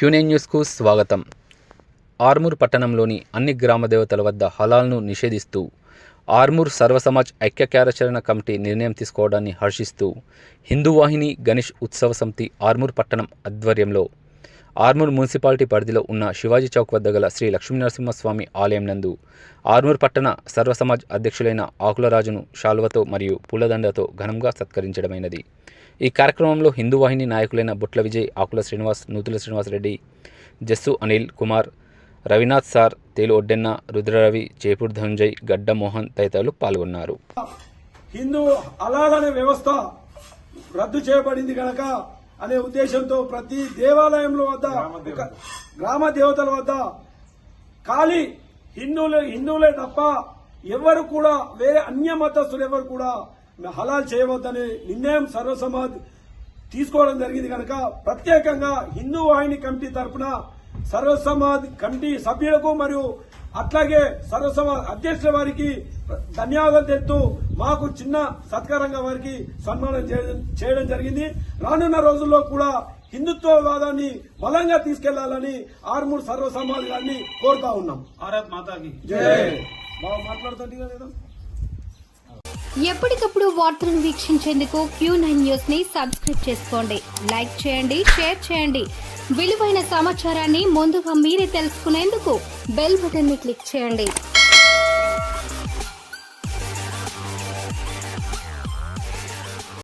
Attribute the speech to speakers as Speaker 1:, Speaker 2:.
Speaker 1: క్యూనే న్యూస్కు స్వాగతం. ఆర్మూర్ పట్టణంలోని అన్ని గ్రామ దేవతల వద్ద హలాల్ను నిషేధిస్తూ ఆర్మూర్ సర్వసమాజ్ ఐక్య కార్యాచరణ కమిటీ నిర్ణయం తీసుకోవడాన్ని హర్షిస్తూ హిందూ వాహిని గణేష్ ఉత్సవ సమితి ఆర్మూర్ పట్టణం ఆధ్వర్యంలో ఆర్మూర్ మున్సిపాలిటీ పరిధిలో ఉన్న శివాజీ చౌక్ వద్ద గల శ్రీ లక్ష్మీనరసింహస్వామి ఆలయం నందు ఆర్మూర్ పట్టణ సర్వసమాజ్ అధ్యక్షులైన ఆకులరాజును శాలువతో మరియు పూలదండతో ఘనంగా సత్కరించడమైనది. ఈ కార్యక్రమంలో హిందూ వాహిని నాయకులైన బుట్ల విజయ్ ఆకుల శ్రీనివాస్ నూతుల శ్రీనివాస్ రెడ్డి జస్సు అనిల్ కుమార్ రవినాథ్ సార్ తేలు ఒడ్డెన్న రుద్రరవి చేపూర్ ధనుంజయ్ గడ్డ మోహన్ తదితరులు పాల్గొన్నారు.
Speaker 2: హిందూ అలాల్ వ్యవస్థ రద్దు చేయబడింది కనుక అనే ఉద్దేశంతో ప్రతి దేవాలయంలో వద్ద గ్రామ దేవతల వద్ద ఖాళీ హిందువులే హిందువులే తప్ప ఎవరు కూడా వేరే అన్య మతస్థులు ఎవరు కూడా హలాల్ చేయవద్దనే నిర్ణయం సర్వసమాజ్ తీసుకోవడం జరిగింది కనుక ప్రత్యేకంగా హిందూ వాహిని కమిటీ తరపున సర్వసమాజ్ కమిటీ సభ్యులకు మరియు అట్లాగే సర్వసమాజ్ అధ్యక్షుల వారికి ధన్యవాదాలు తెలుపుతూ మాకు చిన్న సత్కారంగా వారికి సన్మానం చేయడం చేయడం జరిగింది. రానున్న రోజుల్లో కూడా హిందుత్వవాదాన్ని బలంగా తీసుకెళ్ళాలని ఆర్మూర్ సర్వసమాజ్ గారిని కోరుతా ఉన్నాం.
Speaker 3: భారత్ మాతాకి.
Speaker 2: మాట్లాడుతుంది
Speaker 4: ఎప్పటికప్పుడు వార్తలను వీక్షించేందుకు క్యూ నైన్ న్యూస్ని సబ్స్క్రైబ్ చేసుకోండి. లైక్ చేయండి షేర్ చేయండి. విలువైన సమాచారాన్ని ముందుగా మీరే తెలుసుకునేందుకు బెల్ బటన్ని క్లిక్ చేయండి.